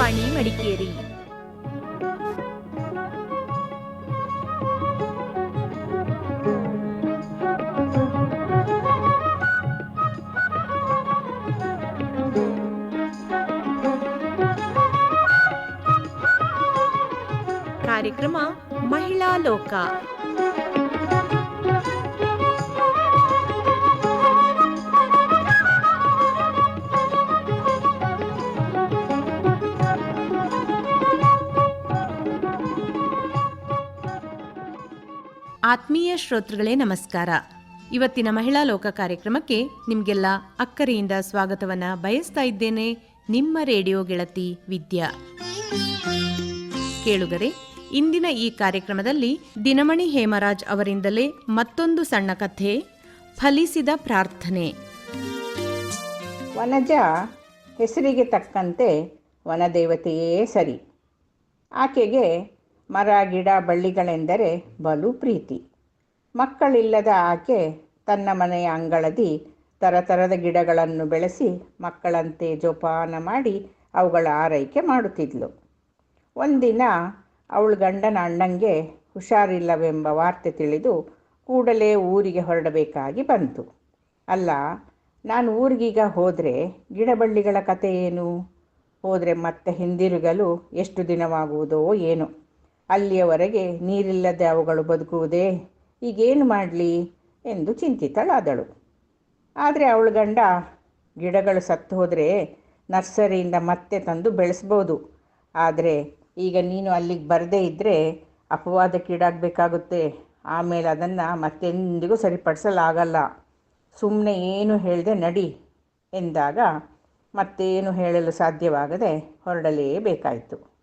ವಾಣಿ ಮಡಿಕೇರಿ ಕಾರ್ಯಕ್ರಮ ಮಹಿಳಾ ಲೋಕ ಆತ್ಮೀಯ ಶ್ರೋತೃಗಳೇ, ನಮಸ್ಕಾರ. ಇವತ್ತಿನ ಮಹಿಳಾ ಲೋಕ ಕಾರ್ಯಕ್ರಮಕ್ಕೆ ನಿಮಗೆಲ್ಲ ಅಕ್ಕರೆಯಿಂದ ಸ್ವಾಗತವನ್ನ ಬಯಸ್ತಾ ಇದ್ದೇನೆ ನಿಮ್ಮ ರೇಡಿಯೋ ಗೆಳತಿ ವಿದ್ಯಾ. ಕೇಳುಗರೆ, ಇಂದಿನ ಈ ಕಾರ್ಯಕ್ರಮದಲ್ಲಿ ದಿನಮಣಿ ಹೇಮರಾಜ್ ಅವರಿಂದಲೇ ಮತ್ತೊಂದು ಸಣ್ಣ ಕಥೆ, ಫಲಿಸಿದ ಪ್ರಾರ್ಥನೆ. ವನಜ ಹೆಸರಿಗೆ ತಕ್ಕಂತೆ ವನದೇವತೆಯೇ ಸರಿ. ಆಕೆಗೆ ಮರ, ಗಿಡ, ಬಳ್ಳಿಗಳೆಂದರೆ ಬಲು ಪ್ರೀತಿ. ಮಕ್ಕಳಿಲ್ಲದ ಆಕೆ ತನ್ನ ಮನೆಯ ಅಂಗಳದಿ ತರತರದ ಗಿಡಗಳನ್ನು ಬೆಳೆಸಿ ಮಕ್ಕಳಂತೆ ಜೋಪಾನ ಮಾಡಿ ಅವುಗಳ ಆರೈಕೆ ಮಾಡುತ್ತಿದ್ಲು. ಒಂದಿನ ಅವಳು ಗಂಡನ ಅಣ್ಣಂಗೆ, ಹುಷಾರಿಲ್ಲವೆಂಬ ವಾರ್ತೆ ತಿಳಿದು ಕೂಡಲೇ ಊರಿಗೆ ಹೊರಡಬೇಕಾಗಿ ಬಂತು. ಅಲ್ಲ, ನಾನು ಊರಿಗೀಗ ಹೋದರೆ ಗಿಡಬಳ್ಳಿಗಳ ಕತೆ ಏನು? ಹೋದರೆ ಮತ್ತೆ ಹಿಂದಿರುಗಲು ಎಷ್ಟು ದಿನವಾಗುವುದೋ ಏನೋ? ಅಲ್ಲಿಯವರೆಗೆ ನೀರಿಲ್ಲದೆ ಅವುಗಳು ಬದುಕುವುದೇ? ಈಗೇನು ಮಾಡಲಿ? ಎಂದು ಚಿಂತಿತಳಾದಳು. ಆದರೆ ಅವಳ ಗಂಡ, ಗಿಡಗಳು ಸತ್ತು ಹೋದರೆ ನರ್ಸರಿಯಿಂದ ಮತ್ತೆ ತಂದು ಬೆಳೆಸ್ಬೋದು. ಆದರೆ ಈಗ ನೀನು ಅಲ್ಲಿಗೆ ಬರದೇ ಇದ್ದರೆ ಅಪವಾದಕ್ಕೀಡಾಗಬೇಕಾಗುತ್ತೆ ಆಮೇಲೆ ಅದನ್ನು ಮತ್ತೆಂದಿಗೂ ಸರಿಪಡಿಸಲಾಗಲ್ಲ. ಸುಮ್ಮನೆ ಏನು ಹೇಳದೆ ನಡಿ ಎಂದಾಗ ಮತ್ತೇನು ಹೇಳಲು ಸಾಧ್ಯವಾಗದೆ ಹೊರಡಲೇಬೇಕಾಯಿತು.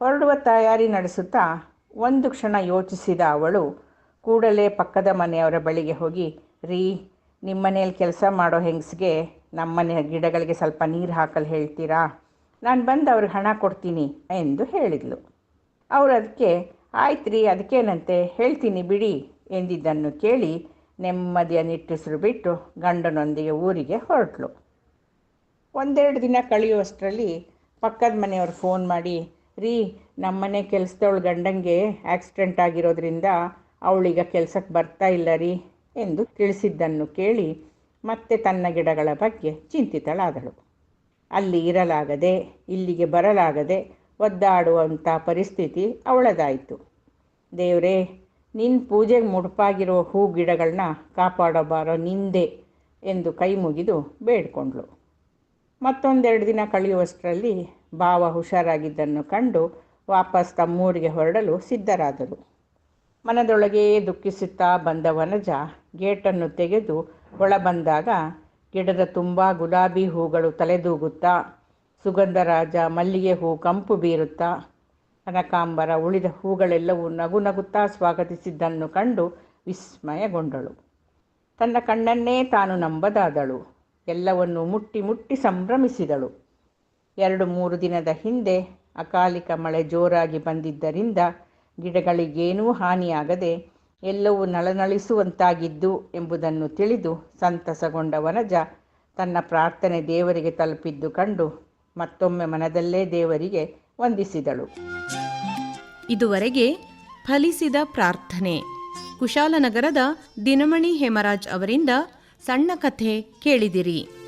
ಹೊರಡುವ ತಯಾರಿ ನಡೆಸುತ್ತಾ ಒಂದು ಕ್ಷಣ ಯೋಚಿಸಿದ ಅವಳು ಕೂಡಲೇ ಪಕ್ಕದ ಮನೆಯವರ ಬಳಿಗೆ ಹೋಗಿ, ರೀ, ನಿಮ್ಮನೇಲಿ ಕೆಲಸ ಮಾಡೋ ಹೆಂಗಸಿಗೆ ನಮ್ಮನೆ ಗಿಡಗಳಿಗೆ ಸ್ವಲ್ಪ ನೀರು ಹಾಕಲು ಹೇಳ್ತೀರಾ? ನಾನು ಬಂದು ಅವ್ರಿಗೆ ಹಣ ಕೊಡ್ತೀನಿ ಎಂದು ಹೇಳಿದ್ಲು. ಅವರು ಅದಕ್ಕೆ ಆಯ್ತು ರೀ ಅದಕ್ಕೇನಂತೆ ಹೇಳ್ತೀನಿ ಬಿಡಿ ಎಂದಿದ್ದನ್ನು ಕೇಳಿ ನೆಮ್ಮದಿಯ ನಿಟ್ಟುಸಿರು ಬಿಟ್ಟು ಗಂಡನೊಂದಿಗೆ ಊರಿಗೆ ಹೊರಟಳು ಒಂದೆರಡು ದಿನ ಕಳೆಯುವಷ್ಟರಲ್ಲಿ ಪಕ್ಕದ ಮನೆಯವರು ಫೋನ್ ಮಾಡಿ ರೀ ನಮ್ಮನೆ ಕೆಲಸದವಳು ಗಂಡಂಗೆ ಆಕ್ಸಿಡೆಂಟ್ ಆಗಿರೋದ್ರಿಂದ ಅವಳೀಗ ಕೆಲಸಕ್ಕೆ ಬರ್ತಾ ಇಲ್ಲ ರೀ ಎಂದು ತಿಳಿಸಿದ್ದನ್ನು ಕೇಳಿ ಮತ್ತೆ ತನ್ನ ಗಿಡಗಳ ಬಗ್ಗೆ ಚಿಂತಿತಳಾದಳು. ಅಲ್ಲಿ ಇರಲಾಗದೆ, ಇಲ್ಲಿಗೆ ಬರಲಾಗದೆ ಒದ್ದಾಡುವಂಥ ಪರಿಸ್ಥಿತಿ ಅವಳದಾಯಿತು. ದೇವರೇ ನಿನ್ನ ಪೂಜೆಗೆ ಮುಡುಪಾಗಿರೋ ಹೂ ಗಿಡಗಳನ್ನ ಕಾಪಾಡಬಾರೋ ನಿಂದೆ ಎಂದು ಕೈ ಮುಗಿದು ಬೇಡ್ಕೊಂಡ್ಳು. ಮತ್ತೊಂದೆರಡು ದಿನ ಕಳೆಯುವಷ್ಟರಲ್ಲಿ ಭಾವ ಹುಷಾರಾಗಿದ್ದನ್ನು ಕಂಡು ವಾಪಸ್ ತಮ್ಮೂರಿಗೆ ಹೊರಡಲು ಸಿದ್ಧರಾದರು. ಮನದೊಳಗೆ ದುಃಖಿಸುತ್ತಾ ಬಂದ ವನಜ ಗೇಟನ್ನು ತೆಗೆದು ಒಳ ಬಂದಾಗ ಗಿಡದ ತುಂಬ ಗುಲಾಬಿ ಹೂಗಳು ತಲೆದೂಗುತ್ತಾ ಸುಗಂಧರಾಜ ಮಲ್ಲಿಗೆ ಹೂ ಕಂಪು ಬೀರುತ್ತಾ, ಕನಕಾಂಬರ ಉಳಿದ ಹೂಗಳೆಲ್ಲವೂ ನಗು ನಗುತ್ತಾ ಸ್ವಾಗತಿಸಿದ್ದನ್ನು ಕಂಡು ವಿಸ್ಮಯಗೊಂಡಳು. ತನ್ನ ಕಣ್ಣನ್ನೇ ತಾನು ನಂಬದಾದಳು. ಎಲ್ಲವನ್ನು ಮುಟ್ಟಿ ಮುಟ್ಟಿ ಸಂಭ್ರಮಿಸಿದಳು. ಎರಡು ಮೂರು ದಿನದ ಹಿಂದೆ ಅಕಾಲಿಕ ಮಳೆ ಜೋರಾಗಿ ಬಂದಿದ್ದರಿಂದ ಗಿಡಗಳಿಗೇನೂ ಹಾನಿಯಾಗದೆ ಎಲ್ಲವೂ ನಳನಳಿಸುವಂತಾಗಿದ್ದು ಎಂಬುದನ್ನು ತಿಳಿದು ಸಂತಸಗೊಂಡ ವನಜ ತನ್ನ ಪ್ರಾರ್ಥನೆ ದೇವರಿಗೆ ತಲುಪಿದ್ದು ಕಂಡು ಮತ್ತೊಮ್ಮೆ ಮನದಲ್ಲೇ ದೇವರಿಗೆ ವಂದಿಸಿದಳು. ಇದುವರೆಗೆ ಫಲಿಸಿದ ಪ್ರಾರ್ಥನೆ. ಕುಶಾಲನಗರದ ದಿನಮಣಿ ಹೇಮರಾಜ್ ಅವರಿಂದ ಸಣ್ಣ ಕಥೆ ಕೇಳಿದಿರಿ.